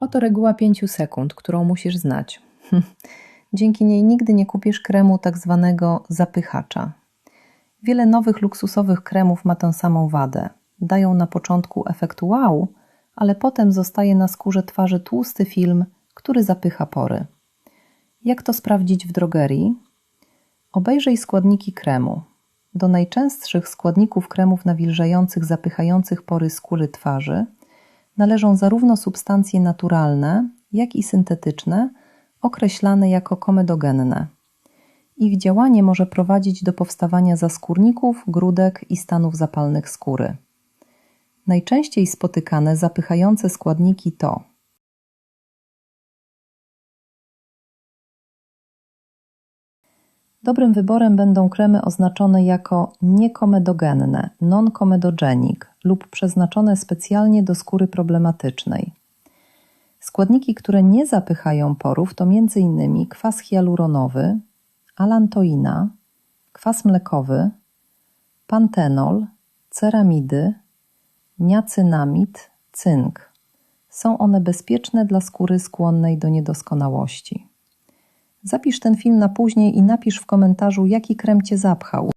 Oto reguła 5 sekund, którą musisz znać. Dzięki niej nigdy nie kupisz kremu tak zwanego zapychacza. Wiele nowych luksusowych kremów ma tę samą wadę. Dają na początku efekt wow, ale potem zostaje na skórze twarzy tłusty film, który zapycha pory. Jak to sprawdzić w drogerii? Obejrzyj składniki kremu. Do najczęstszych składników kremów nawilżających, zapychających pory skóry twarzy należą zarówno substancje naturalne, jak i syntetyczne, określane jako komedogenne. Ich działanie może prowadzić do powstawania zaskórników, grudek i stanów zapalnych skóry. Najczęściej spotykane zapychające składniki to Dobrym wyborem będą kremy oznaczone jako niekomedogenne, non-comedogenic lub przeznaczone specjalnie do skóry problematycznej. Składniki, które nie zapychają porów to m.in. kwas hialuronowy, alantoina, kwas mlekowy, pantenol, ceramidy, niacynamid, cynk. Są one bezpieczne dla skóry skłonnej do niedoskonałości. Zapisz ten film na później i napisz w komentarzu, jaki krem cię zapchał.